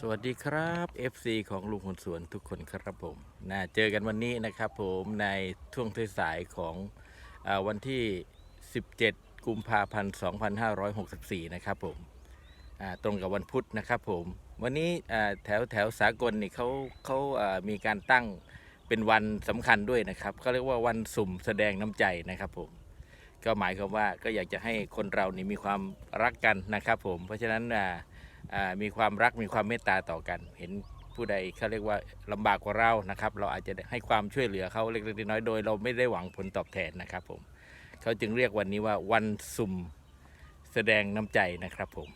สวัสดีครับ FC ของลุงคนสวนทุกคนครับผมนะเจอกันวันนี้นะครับผมในช่วงสายของอวันที่ 17 กุมภาพันธ์ 2564 นะครับผมตรงกับวันพุธนะครับผม วันนี้แถวแถวสากลนี่เขาเขามีการตั้งเป็นวันสำคัญด้วยนะครับเขาเรียกว่าวันสุ่มแสดงน้ำใจนะครับผมก็หมายความว่าก็อยากจะให้คนเรานี่มีความรักกันนะครับผมเพราะฉะนั้นอ่า มีความรักมีความเมตตาต่อกัน เห็นผู้ใดเขาเรียกว่าลำบากกว่าเรานะครับ เราอาจจะให้ความช่วยเหลือเขาเล็กๆน้อยๆโดย เราไม่ได้หวังผลตอบแทนนะครับผมเขาจึงเรียกวันนี้ว่าวันสุ่มแสดงน้ำใจนะครับผม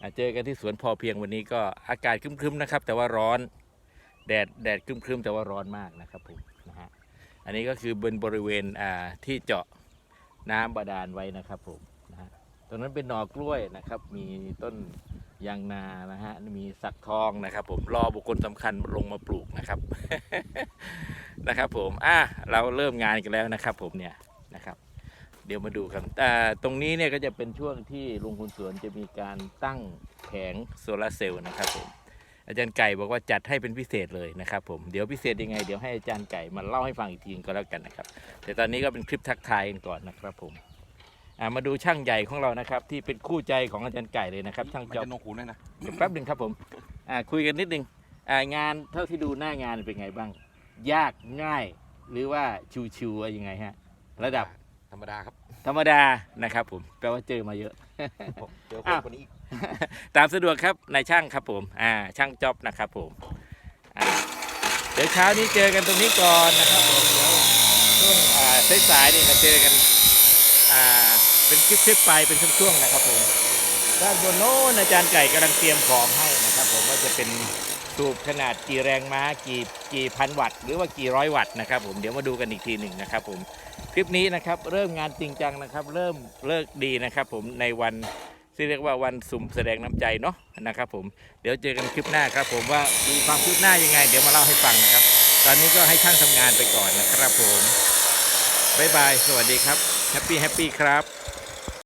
อ่าเจอกันที่สวนพอเพียงวันนี้ก็อากาศครึ้มๆนะครับ แต่ว่าร้อนแดดแดดครึ้มๆแต่ว่าร้อนมากนะครับผมนะฮะอันนี้ก็คือบนบริเวณอ่าที่เจาะน้ำบาดาลไว้นะครับผมนะฮะตรงนั้นเป็นหนอกล้วยนะครับ มีต้น ยางนานะฮะมีสักทองนะครับ ผมรอบุคคลสำคัญลงมาปลูกนะครับนะครับ ผมอะเราเริ่มงานกันแล้วนะครับ ผมเนี่ยนะครับ เดี๋ยวมาดูครับแต่ตรงนี้เนี่ยก็จะเป็นช่วงที่ลุงคุณสวนจะมีการตั้งแผงโซลาร์เซลล์นะครับผมอาจารย์ไก่บอกว่าจัดให้เป็นพิเศษเลยนะครับผมเดี๋ยวพิเศษยังไงเดี๋ยวให้อาจารย์ไก่มาเล่าให้ฟังอีกทีก็แล้วกันนะครับ แต่ตอนนี้ก็เป็นคลิปทักทายกันก่อนนะครับผม อะมาดูช่างใหญ่ของเรานะครับ ที่เป็นคู่ใจของอาจารย์ไก่เลยนะครับช่างมันจอบ จะนกหูนั่นนะ เดี๋ยวแป๊บหนึ่งครับผม อ่าคุยกันนิดนึงอ่างานเท่าที่ดูหน้างานเป็นไงบ้าง ยากง่าย หรือว่าชิวๆว่ายังไงฮะ ระดับธรรมดาครับธรรมดานะครับผมแปลว่าเจอมาเยอะเจอคอ้านวคนนี้อีกตามสะดวกครับนายช่างครับผมอ่าช่างจ็อบนะครับผมอ่าเดี๋ยวเช้านี้เจอกันตรงนี้ก่อนนะครับผมเดี๋ยวช่วงอ่าสายๆนี่ก็เจอกันอ่าเป็น คลิปๆไปเป็นช่วงๆนะครับผมด้านบนโน้นอาจารย์ไก่กำลังเตรียมของให้นะครับ ผมว่าจะเป็นสูบขนาดกี่แรงม้ากี่กี่พันวัตต์หรือว่ากี่ร้อยวัตต์นะครับ ผมเดี๋ยวมาดูกันอีกทีหนึ่งนะครับ ผมคลิปนี้นะครับเริ่มงานจริงจังนะครับ เริ่มเลิกดีนะครับ ผมในวันที่เรียกว่าวันสุ่มแสดงน้ำใจเนาะนะครับ ผมเดี๋ยวเจอกันคลิปหน้าครับ ผมว่ามีความคืบหน้ายังไง เดี๋ยวมาเล่าให้ฟังนะครับ ตอนนี้ก็ให้ช่างทำงานไปก่อนนะครับ ผมบ๊ายบายสวัสดีครับแฮปปี้แฮปปี้ครับ